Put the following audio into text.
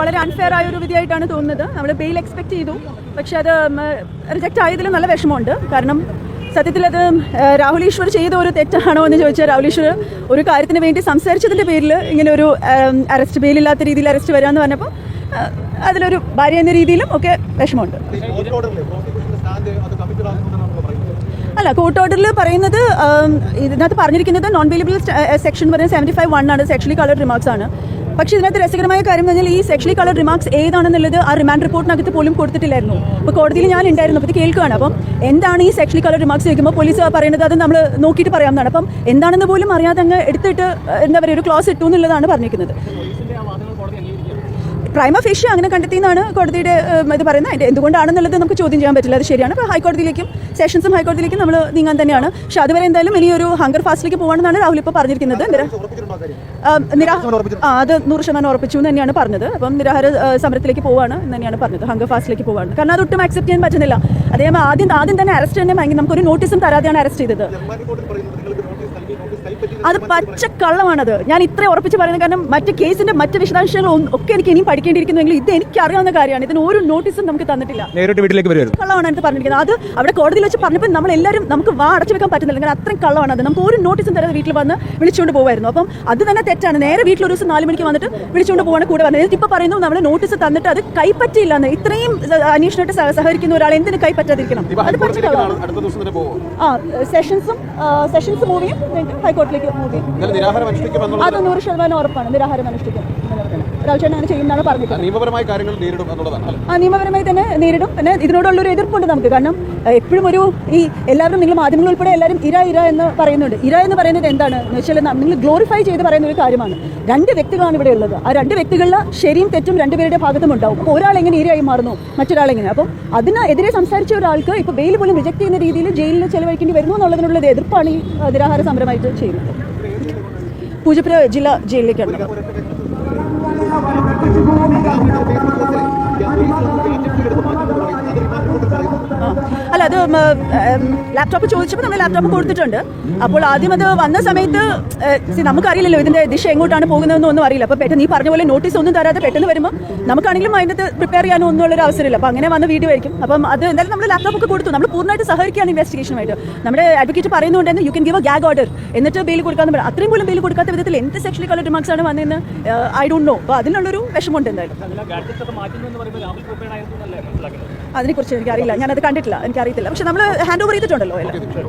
വളരെ അൺഫെയർ ആയ ഒരു വിധിയായിട്ടാണ് തോന്നുന്നത്. നമ്മൾ ബെയിൽ എക്സ്പെക്ട് ചെയ്തു. പക്ഷെ അത് റിജക്റ്റ് ആയതിൽ നല്ല വിഷമമുണ്ട്. കാരണം സത്യത്തിൽ അത് രാഹുൽ ഈശ്വർ ചെയ്ത ഒരു തെറ്റാണോ എന്ന് ചോദിച്ചാൽ രാഹുൽ ഈശ്വർ ഒരു കാര്യത്തിന് വേണ്ടി സംസാരിച്ചതിന്റെ പേരിൽ ഇങ്ങനെ ഒരു അറസ്റ്റ് ബെയിലില്ലാത്ത രീതിയിൽ അറസ്റ്റ് വരാമെന്ന് പറഞ്ഞപ്പോൾ അതിലൊരു ഭാര്യ എന്ന രീതിയിലും ഒക്കെ വിഷമമുണ്ട്. അല്ല കോർട്ട് ഓർഡറിൽ പറയുന്നത് ഇതിനകത്ത് പറഞ്ഞിരിക്കുന്നത് നോൺ ബെയിലബിൾ സെക്ഷൻ പറയുന്നത് സെവന്റി ഫൈവ് വൺ ആണ്. സെക്ഷലി കളർ റിമാർക്സ് ആണ്. പക്ഷേ ഇതിനകത്ത് രസകരമായ കാര്യം എന്ന് പറഞ്ഞാൽ ഈ സെക്ഷലി കളർ റിമാർക്സ് ഏതാണെന്നുള്ളത് ആ റിമാൻഡ് റിപ്പോർട്ടിനകത്ത് പോലും കൊടുത്തിട്ടില്ലായിരുന്നു. അപ്പോൾ കോടതിയിൽ ഞാൻ ഉണ്ടായിരുന്നു അപ്പോൾ ഇത് കേൾക്കുകയാണ്. അപ്പം എന്താണ് ഈ സെക്ഷലി കളർ റിമാർക്സ് ചോദിക്കുമ്പോൾ പോലീസ് പറയുന്നത് അത് നമ്മൾ നോക്കിയിട്ട് പറയാമെന്നാണ് അപ്പം എന്താണെന്ന് പോലും അറിയാതെ അങ്ങ് എടുത്തിട്ട് എന്താ പറയുക ഒരു ക്ലോസ് ഇട്ടു എന്നുള്ളതാണ് പറഞ്ഞിരിക്കുന്നത്. പ്രൈമ ഫേഷ്യ അങ്ങനെ കണ്ടെത്തിയെന്നാണ് കോടതിയുടെ ഇത് പറയുന്നത്. അതിന്റെ എന്തുകൊണ്ടാണെന്നുള്ളത് നമുക്ക് ചോദ്യം ചെയ്യാൻ പറ്റില്ല. അത് ശരിയാണ്. അപ്പോൾ ഹൈക്കോടതിയിലേക്കും സെഷൻസും ഹൈക്കോടതിയിലേക്കും നമ്മൾ നീങ്ങാൻ തന്നെയാണ്. പക്ഷെ അതുവരെ എന്തായാലും ഇനിയൊരു ഹങ്കർ ഫാസ്റ്റിലേക്ക് പോകണമെന്നാണ് രാഹുൽ ഇപ്പോൾ പറഞ്ഞിരിക്കുന്നത്. നിര ആ അത് നൂറ് ശതമാനം ഉറപ്പിച്ചു എന്ന് തന്നെയാണ് പറഞ്ഞത്. അപ്പം നിരാഹാര സമരത്തിലേക്ക് പോവാണ് എന്ന് തന്നെയാണ് പറഞ്ഞത്. ഹങ്കർ ഫാസ്റ്റിലേക്ക് പോവാണ്. കാരണം അതൊട്ടും അക്സെപ്റ്റ് ചെയ്യാൻ പറ്റുന്നില്ല. അദ്ദേഹം ആദ്യം ആദ്യം തന്നെ അറസ്റ്റ് തന്നെ വാങ്ങി. നമുക്കൊരു നോട്ടീസും തരാതെയാണ് അറസ്റ്റ് ചെയ്തത്. അത് പച്ച കള്ളമാണത്. ഞാൻ ഇത്ര ഉറപ്പിച്ച് പറയുന്നത് കാരണം മറ്റ് കേസിന്റെ മറ്റ് വിശദാംശങ്ങൾ ഒക്കെ എനിക്ക് ഇനിയും പഠിക്കേണ്ടിയിരിക്കുന്നുവെങ്കിൽ ഇത് എനിക്ക് അറിയാവുന്ന കാര്യമാണ്. ഇതിന് ഒരു നോട്ടീസും നമുക്ക് തന്നിട്ടില്ല. നേരിട്ട് വീട്ടിലേക്ക് വരുമായിരുന്നു കള്ളമാണ് എന്ന് പറഞ്ഞിരിക്കുന്നത്. അത് അവിടെ കോടതിയിൽ വെച്ച് പറഞ്ഞപ്പോൾ നമ്മൾ എല്ലാവരും നമുക്ക് വാ അടച്ചു വെക്കാൻ പറ്റുന്നില്ല. കാരണം അത്രയും കള്ളമാണ് അത് നമുക്ക് ഒരു നോട്ടീസും തരാതെ വീട്ടിൽ വന്ന് വിളിച്ചുകൊണ്ട് പോകുമായിരുന്നു. അപ്പം അത് തന്നെ തെറ്റാണ്. നേരെ വീട്ടിൽ ഒരു ദിവസം നാല് മണിക്ക് വന്നിട്ട് വിളിച്ചുകൊണ്ട് പോകാൻ കൂടെ വന്നത്. എന്നിട്ട് ഇപ്പോൾ പറയുന്നു നമ്മൾ നോട്ടീസ് തന്നിട്ട് അത് കൈപ്പറ്റിയില്ല എന്ന്. ഇത്രയും അന്വേഷണമായിട്ട് സഹകരിക്കുന്ന ഒരാൾ എന്തിനു കൈപ്പറ്റാതിരിക്കണം? അത് പോകും ആ സെഷൻസും സെഷൻസ് മൂവിയും ചെയ്യും അത് നൂറ് ശതമാനം ഉറപ്പാണ്. നിരാഹാരം അനുഷ്ഠിക്കും. അങ്ങനെ ചെയ്യുന്നതാണ് പറഞ്ഞത്. നിയമപരമായ കാര്യങ്ങൾ നേരിടും എന്നുള്ളതാണ് ആ നിയമപരമായി തന്നെ നേരിടും. പിന്നെ ഇതിനോടുള്ളൊരു എതിർപ്പുണ്ട് നമുക്ക്. കാരണം എപ്പോഴും ഒരു ഈ എല്ലാവരും നിങ്ങൾ മാധ്യമങ്ങൾ ഉൾപ്പെടെ എല്ലാവരും ഇര ഇര എന്ന് പറയുന്നുണ്ട്. ഇര എന്ന് പറയുന്നത് എന്താണ്? എന്ന് വെച്ചാൽ നിങ്ങൾ ഗ്ലോറിഫൈ ചെയ്ത് പറയുന്ന ഒരു കാര്യമാണ്. രണ്ട് വ്യക്തികളാണ് ഇവിടെ ഉള്ളത്. ആ രണ്ട് വ്യക്തികളുടെ ശരിയും തെറ്റും രണ്ടുപേരുടെ ഭാഗത്തും ഉണ്ടാവും അപ്പോൾ ഒരാൾ എങ്ങനെ ഇരയായി മാറുന്നു? മറ്റൊരാൾ എങ്ങനെ? അപ്പം അതിനെതിരെ സംസാരിച്ച ഒരാൾക്ക് ഇപ്പോൾ ബെയിൽ പോലും റിജക്ട് ചെയ്യുന്ന രീതിയിൽ ജയിലിൽ ചെലവഴിക്കേണ്ടി വരുന്നു എന്നുള്ളതിനുള്ള എതിർപ്പാണ് ഈ നിരാഹാര സമരമായിട്ട് ചെയ്യുന്നത്. പൂജപ്പുര ജില്ലാ ജയിലിലേക്കാണ്. ലാപ്ടോപ്പ് ചോദിച്ചപ്പോൾ നമ്മൾ ലാപ്ടോപ്പ് കൊടുത്തിട്ടുണ്ട്. അപ്പോൾ ആദ്യം അത് വന്ന സമയത്ത് നമുക്കറിയില്ലല്ലോ ഇതിന്റെ ദിശ എങ്ങോട്ടാണ് പോകുന്നതെന്ന് ഒന്നും അറിയില്ല. അപ്പോൾ പെട്ടെന്ന് നീ പറഞ്ഞ പോലെ നോട്ടീസ് ഒന്നും തരാതെ പെട്ടെന്ന് വരുമ്പോൾ നമുക്കാണെങ്കിലും അതിനകത്ത് പ്രിപ്പയർ ചെയ്യാനോ ഉള്ളൊരു അവസരമില്ല. അപ്പോൾ അങ്ങനെ വന്ന് വീഡിയോ ആയിരിക്കും അപ്പം അത് എന്തായാലും നമ്മൾ ലാപ്ടോപ്പ് ഒക്കെ കൊടുത്തു. നമ്മൾ പൂർണമായിട്ട് സഹകരിക്കുകയാണ് ഇൻവെസ്റ്റിഗേഷനുമായിട്ട് നമ്മുടെ advocate പറയുന്നുണ്ടെന്ന് you can give a gag order എന്നിട്ട് ബെയിൽ കൊടുക്കാന്ന് പറയാം അത്രയും പോലും ബെയിൽ കൊടുക്കാത്ത വിധത്തിൽ എന്ത് സെക്ഷലി കളർ റിമാർക്സ് ആണ് വന്നതെന്ന് ഐ ഡോണ്ട് നോ അപ്പോൾ അതിനുള്ളൊരു വിഷമമുണ്ട് എന്തായാലും. അതിനെക്കുറിച്ച് എനിക്കറിയില്ല ഞാനത് കണ്ടിട്ടില്ല. എനിക്കറിയത്തില്ല. പക്ഷെ നമ്മൾ ഹാൻഡ് ഓവർ ചെയ്തിട്ടുണ്ടല്ലോ